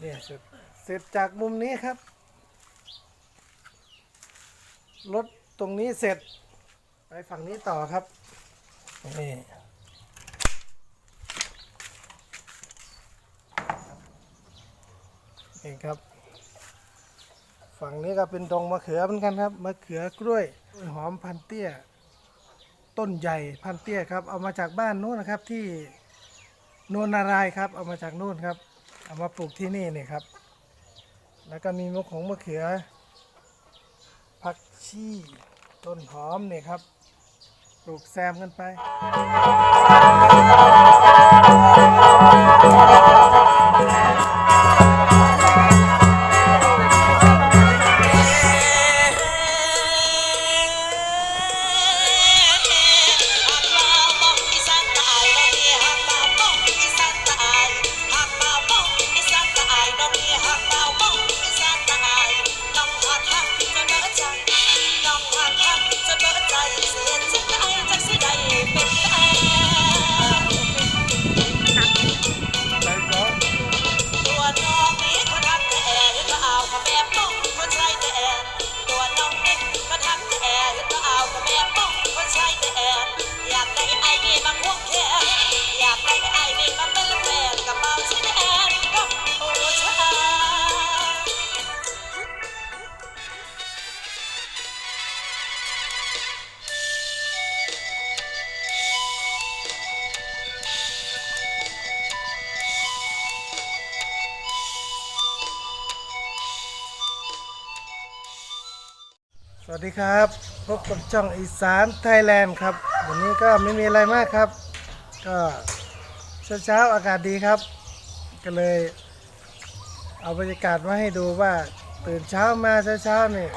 เนี่ยเสร็จเสร็จจากมุมนี้ครับ รถตรงนี้เสร็จ ไปฝั่งนี้ต่อครับนี่นี่ครับ ฝั่งนี้ก็เป็นดงมะเขือเหมือนกันครับ มะเขือกล้วยหอมพันเตี้ย ต้นใหญ่พันเตี้ยครับ เอามาจากบ้านนู้นนะครับที่โนนนารายครับ เอามาจากนู่นครับ เอามาปลูกที่นี่นี่ครับ แล้วก็มีมะของมะเขือผักชีต้นหอมนี่ครับ ปลูกแซมกันไปไป วัสดีครับพบกับช่องอีสานไทยแลนด์ครับ วันนี้ก็ไม่มีอะไรมากครับ ก็เช้าๆอากาศดีครับ ก็เลย เอาบรรยากาศมาให้ดูว่าตื่นเช้ามาเช้าๆนี่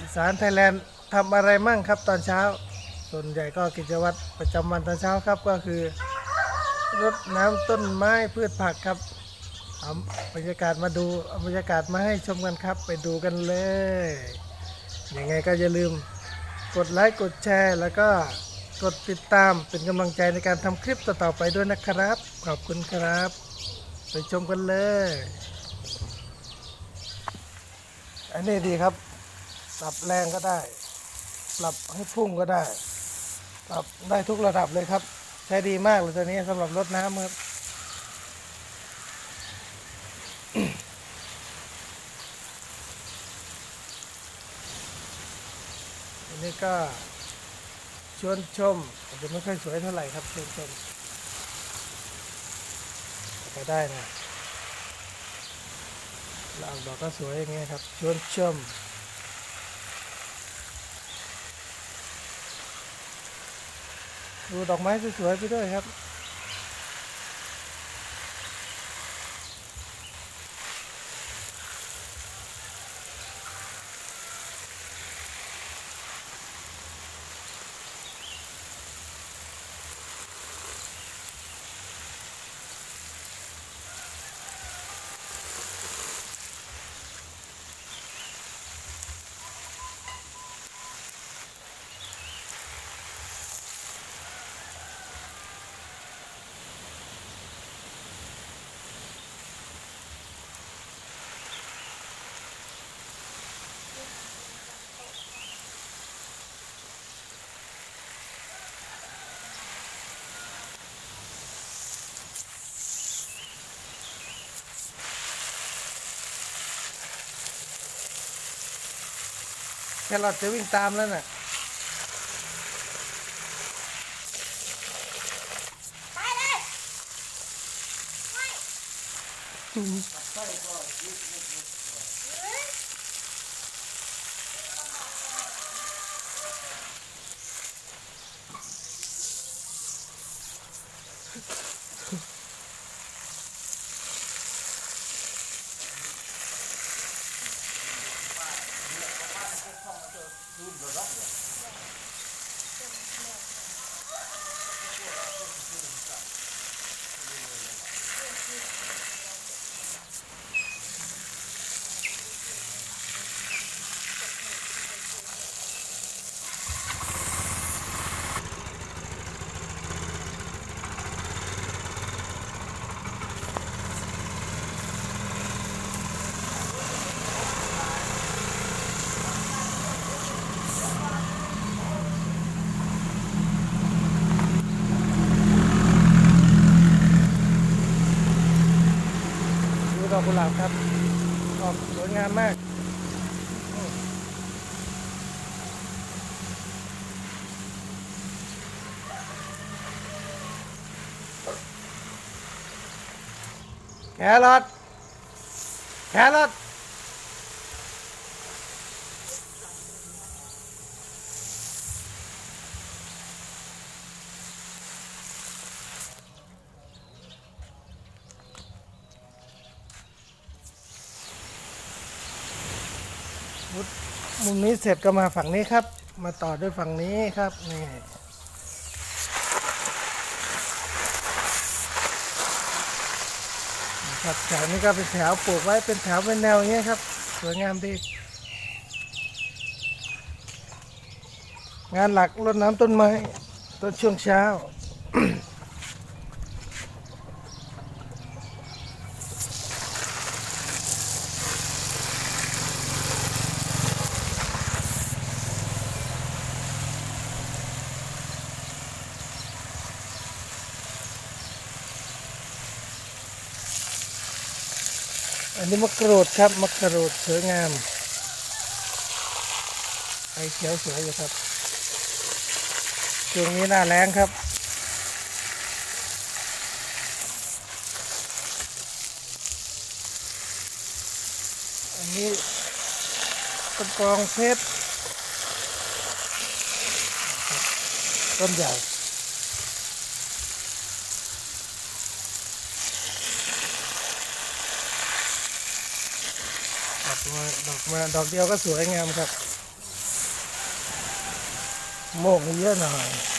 อีสานไทยแลนด์ทำอะไรมั่งครับตอนเช้า ส่วนใหญ่ก็กิจวัตรประจำวันตอนเช้าครับก็คือรดน้ำต้นไม้พืชผักครับเอาบรรยากาศมาดูเอาบรรยากาศมาให้ชมกันครับ ไปดูกันเลย ยังไงก็อย่าลืมกดไลค์กดแชร์ แล้วก็กดติดตามเป็นกำลังใจในการทำคลิปต่อๆไปด้วยนะครับ ขอบคุณครับ ไปชมกันเลย อันนี้ดีครับ ปรับแรงก็ได้ ปรับให้พุ่งก็ได้ ปรับได้ทุกระดับเลยครับ ใช้ดีมากเลยตัวนี้สำหรับรถน้ำครับ อันนี้ ก็ชวนชมอาจจะไม่ค่อยสวยเท่าไหร่ครับชวนชมไปได้นะเราออกดอกก็สวยอย่างเงี้ยครับชวนชมดูดอกไม้สวยๆไปด้วยครับ รอทจะวิ่งตามแล้วน่ะไปเลย ดอกกุหลาบครับออกสวยงามมากแครอทแครอท มุมนี้เสร็จก็มาฝั่งนี้ครับ มาต่อด้วยฝั่งนี้ครับนี่ครับแถวนี้ก็เป็นแถวปลูกไว้เป็นแถวเป็นแนวอย่างเงี้ยครับ สวยงามดีงานหลักรดน้ำต้นไม้ต้นช่วงเช้า กรูดครับมะกรูดสวยงามไอเขียวสวยอยู่ครับช่วงนี้หน้าแรงครับ อันนี้กระปองเพชรต้นใหญ่ ดอก มาดอกมาดอกเดียวก็สวยงามครับ โมกเยอะหน่อย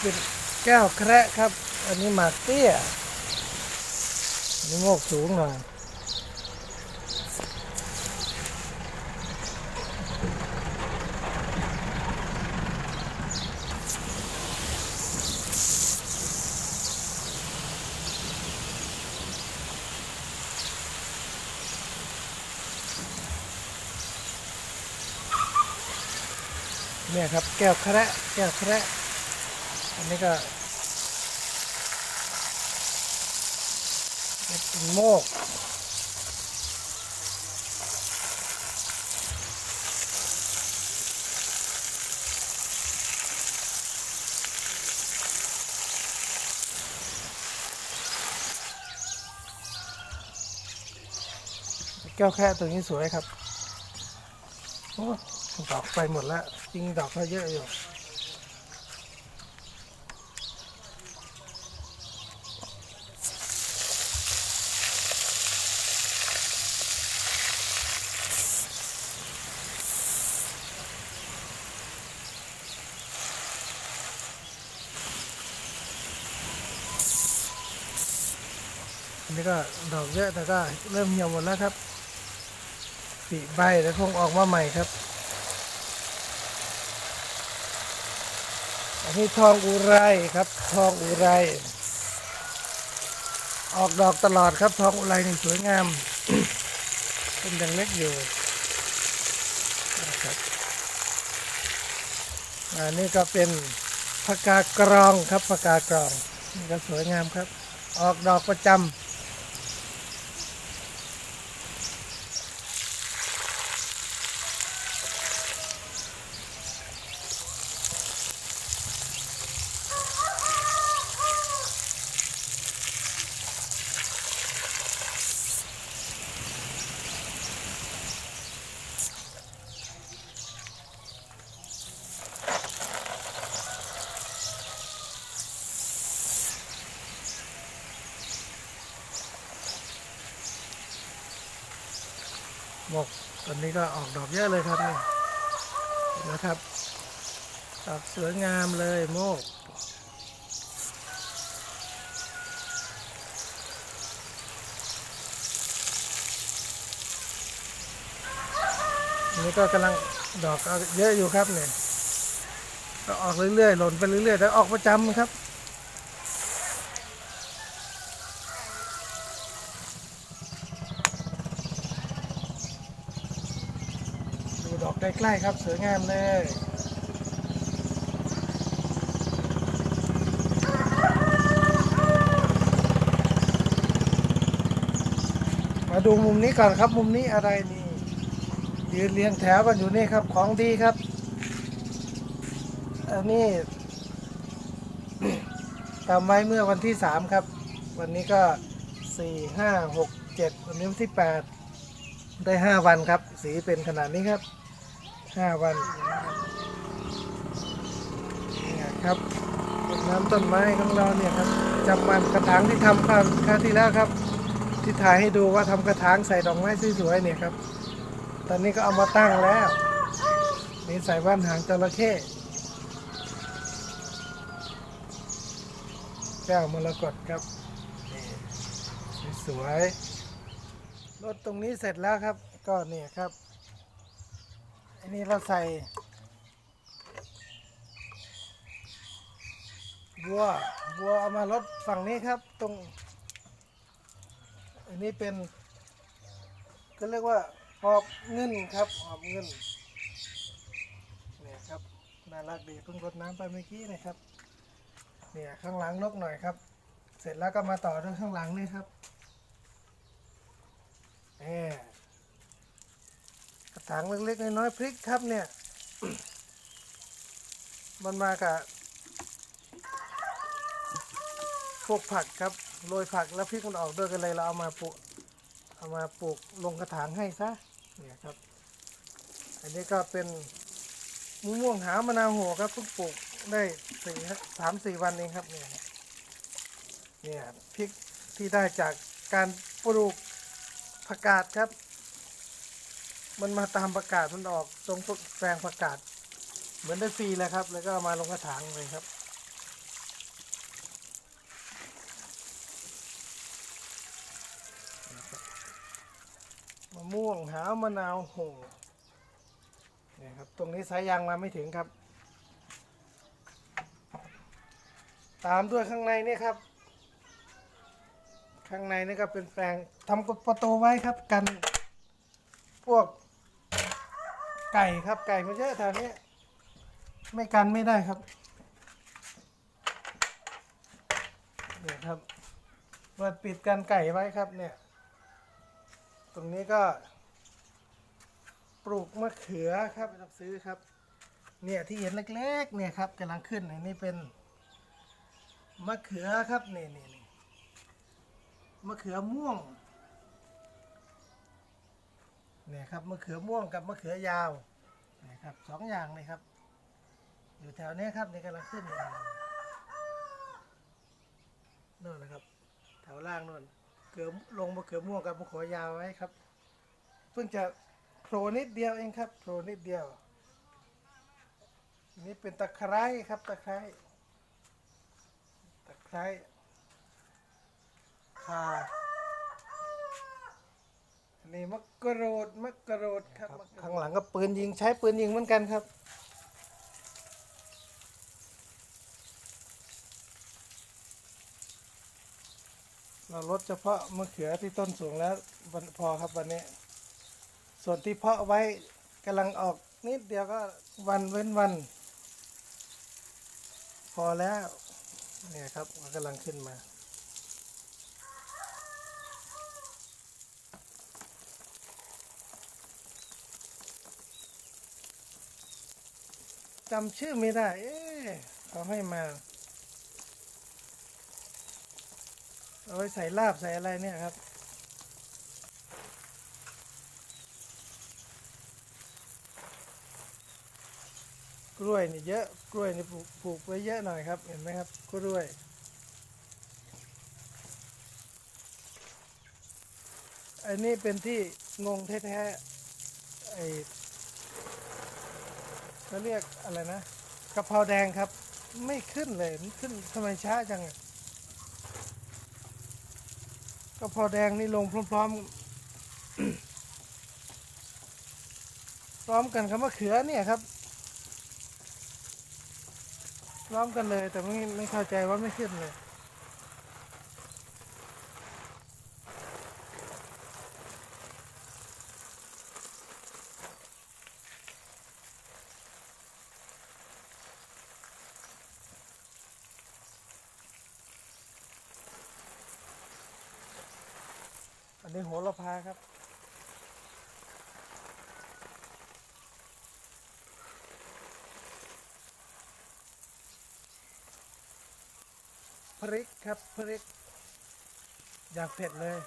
เป็นแก้วแคระครับ อันนี้หมากเตี้ยอันนี้โมกสูงหน่อย เครับ แก้วแคระแก้วแคระอันนี้ก็เป็นโมกแก้วแค่ตัวนี้สวยครับโอ้ ดอกไปหมดแล้วจริงดอกเขาเยอะอยู่ันนี้ก็ดอกเยอะแต่ก็เริ่มเหี่ยวหมดแล้วครับปีใบแล้วคงออกมาใหม่ครับ อันนี้ทองอุไรครับ ทองอุไร ออกดอกตลอดครับ ทองอุไรนี่สวยงาม เป็นยังเล็กอยู่นะครับอันนี้ก็เป็นผักกากรองครับผักกากรองนี่ก็สวยงามครับ ออกดอกประจำ หมกตอนนี้ก็ออกดอกเยอะเลยครับนี่นไหมครับ ดอกสวยงามเลยโมกนนี้ก็กำลังดอกเยอะอยู่ครับเนี่ยก็ออกเรื่อยๆ หล่นไปเรื่อยๆ แต่ออกประจำครับ ดอกใกล้ๆครับสวยงามเลยมาดูมุมนี้ก่อนครับมุมนี้อะไรนี่ยืนเรียงแถวกันอยู่นี่ครับของดีครับอันนี้ทำไว้เมื่อวันที่สามครับ วันนี้ก็สี่ห้าหกเจ็ดวันนี้วันที่แปดได้ห้าวันครับ สีเป็นขนาดนี้ครับ ห้าวันเนี่ยครับน้ำต้นไม้ของเราเนี่ยครับจำมันกระถางที่ทำคราวคราวที่แล้วครับ ที่ถ่ายให้ดูว่าทำกระถางใส่ดอกไม้สวยๆเนี่ยครับ ตอนนี้ก็เอามาตั้งแล้ว นี่ใส่บ้านหางจระเข้แก้วมรกตครับสวยรถตรงนี้เสร็จแล้วครับ ก็เนี่ยครับ อันนี้เราใส่บัวบัวเอามารถฝั่งนี้ครับ ตรง อันนี้เป็นก็เรียกว่าหอบเงินครับหอบเงินเนี่ยครับน่ารักดีเพิ่งรดน้ำไปเมื่อกี้นะครับ เนี่ยข้างหลังลกหน่อยครับ เสร็จแล้วก็มาต่อด้วยข้างหลังนี่ครับแหมกระ ถางเล็กๆน้อยๆพริกครับเนี่ย มันมากับพวกผักครับโรยผักแล้วพริกมันออกด้วยกันเลยเราเอามาปลูกเอามาปลูกลงกระถางให้ซะเนี่ยครับ อันนี้ก็เป็นมะม่วงหามะนาวโหครับเพิ่งปลูกได้สี่สามสี่วันเองครับเนี่ยเนี่ยพริกที่ได้จากการปลูกผักกาดครับ มันมาตามผักกาดมันออกตรงแปลงผักกาดเหมือนได้ฟรีเลยครับ แล้วก็มาลงกระถางเลยครับ มะม่วงหาวมะนาวโหเนี่ยครับ ตรงนี้สายยางมาไม่ถึงครับ ตามด้วยข้างในนี่ครับ ข้างในนี่ก็เป็นแปลงทำประตูไว้ครับกันพวก ไก่ครับไก่มันเยอะแถวนี้ไม่กันไม่ได้ครับเนี่ยครับเปิดปิดกันไก่ไว้ครับเนี่ย ตรงนี้ก็ ปลูกมะเขือครับไม่ต้องซื้อครับ เนี่ยที่เห็นเล็กๆเนี่ยครับกำลังขึ้นนี่เป็นมะเขือครับนี่นี่นี่มะเขือม่วง เนี่ยครับมะเขือม่วงกับมะเขือยาวเนี่ยครับสองอย่างเลยครับ อยู่แถวนี้ครับในกำลังขึ้นอยู่น่นนะครับแถวล่างโน่นเขือลงมะเขือม่วงกับมะเขือยาวไว้ครับ เพิ่งจะโผล่นิดเดียวเองครับโผล่นิดเดียว นี่เป็นตะไคร้ครับตะไคร้ตะไคร้ข่า นนี้มะกรูดมะกรูดครับข้างหลังก็ปืนยิงใช้ปืนยิงเหมือนกันครับ เราลดเฉพาะมะเขือที่ต้นสูงแล้ววันพอครับวันนี้ ส่วนที่เพาะไว้กำลังออกนิดเดียวก็วันเว้นวัน พอแล้ว เนี่ยครับมันกำลังขึ้นมา จำชื่อไม่ได้ เอ๊ะเขาให้มา เอาไว้ใส่ลาบใส่อะไรเนี่ยครับ กล้วยนี่เยอะ กล้วยนี่ปลูกปลูกไว้เยอะหน่อยครับ เห็นไหมครับ กล้วยอันนี้เป็นที่งงแท้ๆไอ เขาเรียกอะไรนะกะเพราแดงครับ ไม่ขึ้นเลยมันขึ้นทำไมช้าจังอะก็พอแดงนี่ลงพร้อมๆซ้อมกันคำว่าเขือเนี่ยครับซ้อมกันเลยแต่ไม่ไม่เข้าใจว่าไม่ขึ้นเลย อันนี้โหระพาครับ พริกครับพริก อยากเผ็ดเลย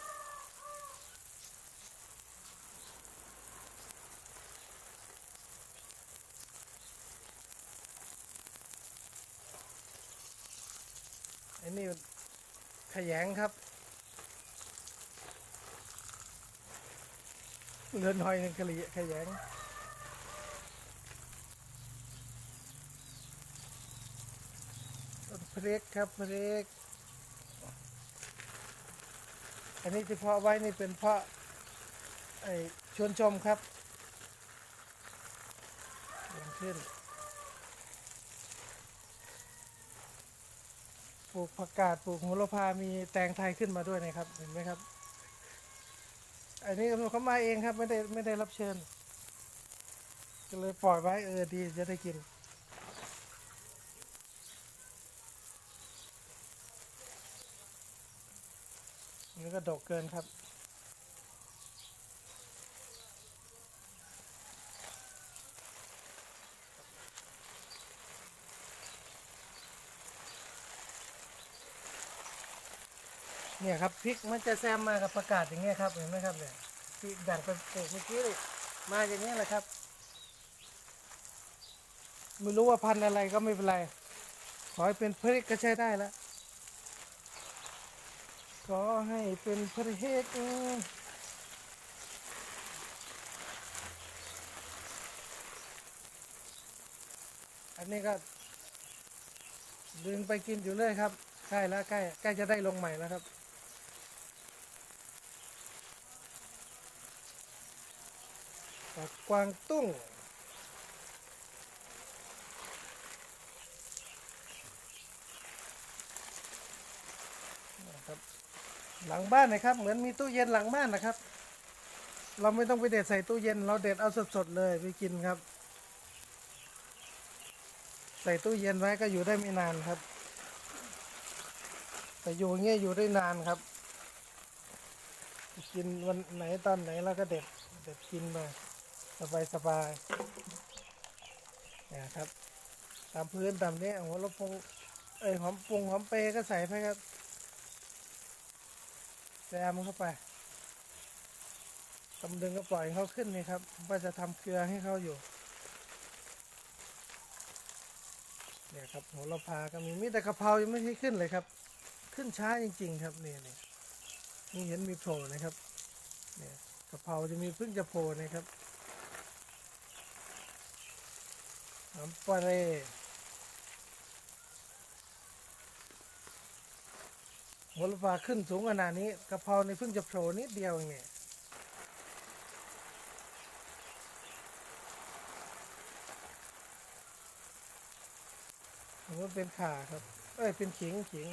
อันนี้ขยงครับ เรือนหอยหนึ่งกะหรี่ขยงต้น พริกครับพริกอันนี้ที่เพาะไว้นี่เป็นเพาะไอชวนชมครับยังขึ้นปลูกผักกาดปลูกโหระพามีแตงไทยขึ้นมาด้วยนะครับเห็นไหมครับ อันนี้เขามาเองครับไม่ได้ไม่ได้รับเชิญ ก็เลยปล่อยไว้เออดีจะได้กิน นี่ก็ดกเกินครับ เนี่ยครับพริกมันจะแซมมากับประกาศอย่างเงี้ยครับเห็นไหมครับเนี่ยที่แบ่งเป็นปลูกเมื่อกี้เลยมาอย่างเงี้ยแหละครับไม่รู้ว่าพันธุ์อะไรก็ไม่เป็นไร ขอให้เป็นพริกก็ใช้ได้แล้ว ขอให้เป็นพริกอันนี้ก็ ดึงไปกินอยู่เลยครับ ใกล้แล้วใกล้ใกล้จะได้ลงใหม่แล้วครับกวางตุ้ง นะครับ หลังบ้านนะครับ เหมือนมีตู้เย็นหลังบ้านนะครับ เราไม่ต้องไปเด็ดใส่ตู้เย็น เราเด็ดเอาสดๆเลยไปกินครับ ใส่ตู้เย็นไว้ก็อยู่ได้ไม่นานครับ แต่อยู่อย่างเงี้ยอยู่ได้นานครับ กินวันไหนตอนไหนเราก็เด็ดเด็ดกินไปสบายสบายเนี่ยครับ ตามพื้นตามนี้หัวละพงเอ้ยหอมปรุงหอมเปรก็ใส่ไปครับ แซมเข้าไปตำดึงก็ปล่อยเขาขึ้นนี่ครับว่าจะทำเกลือให้เขาอยู่ เนี่ยครับโหระพาก็มีมีแต่กะเพรายังไม่ให้ขึ้นเลยครับ ขึ้นช้าจริง ๆ ครับเนี่ยเนี่ยนี่เห็นมีโผล่นะครับ เนี่ยกะเพราจะมีเพิ่งจะโผล่นะครับน้ำปลาเร โหระพาขึ้นสูงขนาดนี้กระเพราในเพิ่งจะโผล่นิดเดียวเองเนี่ยผมว่าเป็นขาครับ เอ้ย เป็นขิงขิง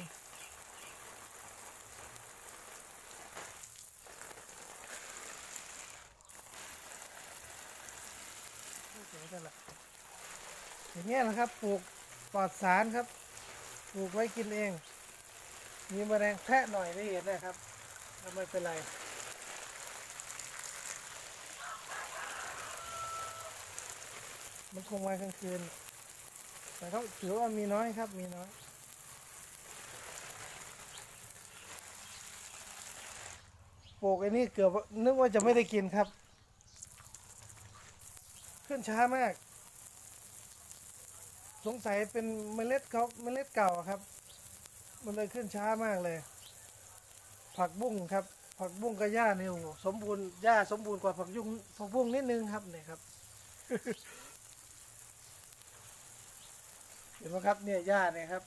เจ๋งกันละอย่างเงี้ยนะครับ ปลูกปลอดสารครับ ปลูกไว้กินเอง มีแมลงแทะหน่อยได้เห็นนะครับก็ไม่เป็นไรมันคงมากลางคืน แต่เขาถือว่ามีน้อยครับ มีน้อย ปลูกไอ้นี่เกือบนึกว่าจะไม่ได้กินครับ ขึ้นช้ามาก สงสัยเป็นเมล็ดเขาเมล็ดเก่าครับ มันเลยขึ้นช้ามากเลย ผักบุ้งครับ ผักบุ้งกับหญ้าเนี่ยโอ้โหสมบูรณ์หญ้าสมบูรณ์กว่าผักยุงผักบุ้งนิดนึงครับเนี่ยครับ เห็นไหมครับเนี่ยหญ้าเนี่ยครับ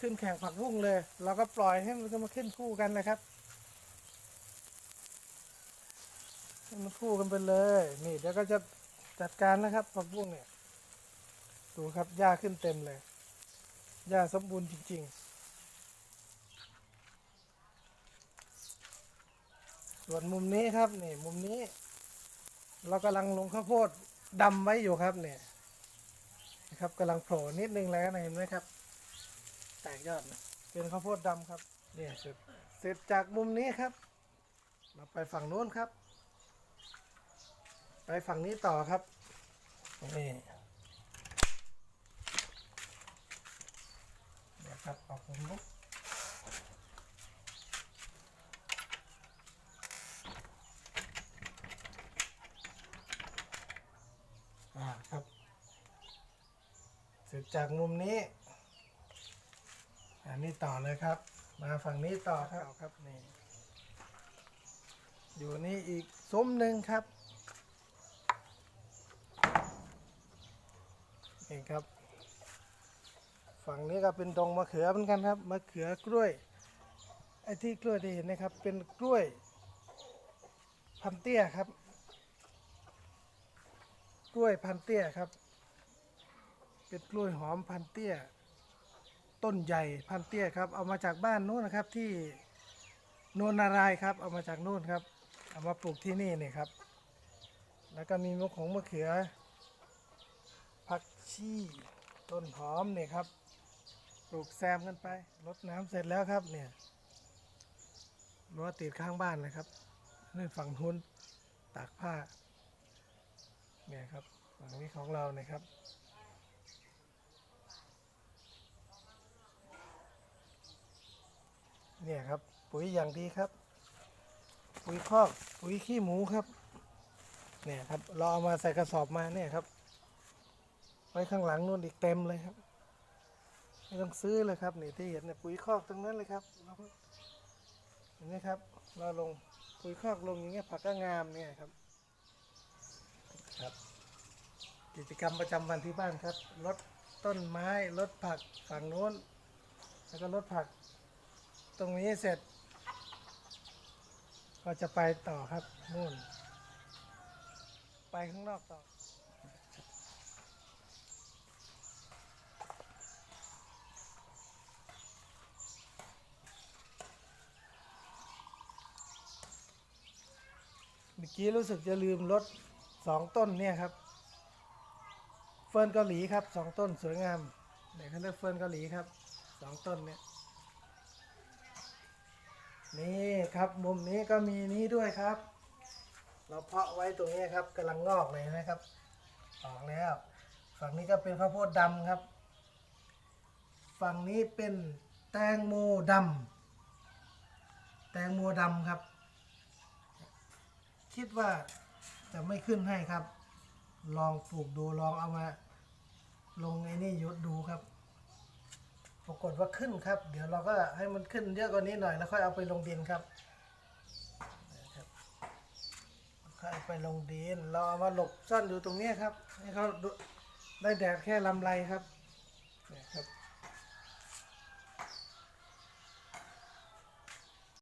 ขึ้นแข่งผักบุ้งเลยเราก็ปล่อยให้มันจะมาขึ้นคู่กันนะครับให้มันคู่กันไปเลย นี่เดี๋ยวก็จะจัดการแล้วครับผักบุ้งเนี่ย ดูครับหญ้าขึ้นเต็มเลยหญ้าสมบูรณ์จริง ๆ ส่วนมุมนี้ครับนี่มุมนี้ เรากำลังลงข้าวโพดดำไว้อยู่ครับเนี่ยนะครับกำลังโผล่นิดนึงแล้วนะเห็นไหมครับ แตกยอดนะเป็นข้าวโพดดำครับเนี่ยเสร็จเสร็จจากมุมนี้ครับเราไปฝั่งโน้นครับ ไปฝั่งนี้ต่อครับนี่เดี๋ยวครับออกมุมลุกาครับ เสร็ จจากมุมนี้ อันนี้ต่อเลยครับ มาฝั่งนี้ต่อครับครับนี่อยู่นี่อีกซุ้มหนึ่งครับนี่ครับ ฝั่งนี้ก็เป็นดงมะเขือเหมือนกันครับมะเขือกล้วยไอ้ที่กล้วยที่เห็นนะครับ เป็นกล้วยพันเตี้ยครับ กล้วยพันเตี้ยครับ เป็นกล้วยหอมพันเตี้ย ต้นใหญ่พันเตี้ยครับ เอามาจากบ้านนู้นนะครับที่โนนนารายครับ เอามาจากนู่นครับ เอามาปลูกที่นี่นี่ครับ แล้วก็มีมะขงมะเขือผักชีต้นหอมเนี่ยครับ ปลูกแซมกันไปรดน้ำเสร็จแล้วครับเนี่ยรั้วติดข้างบ้านเลยครับนี่ฝั่งทุนตากผ้าเนี่ยครับฝั่งนี้ของเราเนี่ยครับ เนี่ยครับ ปุ๋ยอย่างดีครับ ปุ๋ยคอกปุ๋ยขี้หมูครับ เนี่ยครับเราเอามาใส่กระสอบมาเนี่ยครับ ไว้ข้างหลังนู่นอีกเต็มเลยครับไม่ต้องซื้อเลยครับนี่ที่เห็นเนี่ยปุ๋ยคอกตรงนั้นเลยครับเราเห็นไหมครับ เราลงปุ๋ยคอกลงอย่างเงี้ยผักก็งามเนี่ยครับ ครับ กิจกรรมประจำวันที่บ้านครับลดต้นไม้ลดผักฝั่งโน้น แล้วก็ลดผัก ตรงนี้เสร็จ ก็จะไปต่อครับนู่น ไปข้างนอกต่อ เมื่อกี้รู้สึกจะลืมรถสองต้นเนี่ยครับ เฟิร์นเกาหลีครับสองต้นสวยงามเดี๋ยวเขาเรียกเฟิร์นเกาหลีครับสองต้นเนี่ย นี่ครับมุมนี้ก็มีนี้ด้วยครับ เราเพาะไว้ตรงนี้ครับกำลังงอกเลยนะครับ ออกแล้ว ฝั่งนี้ก็เป็นข้าวโพดดำครับ ฝั่งนี้เป็นแตงโมดำแตงโมดำครับ คิดว่าจะไม่ขึ้นให้ครับ ลองปลูกดูลองเอามา ลงไอ้นี่ยศดูครับ ปรากฏว่าขึ้นครับ เดี๋ยวเราก็ให้มันขึ้นเยอะกว่านี้หน่อยแล้วค่อยเอาไปลงดินครับนครับค่อยไปลงดิน เราเอามาหลบซ่อนอยู่ตรงนี้ครับให้เขาได้แดดแค่ลำไรครับ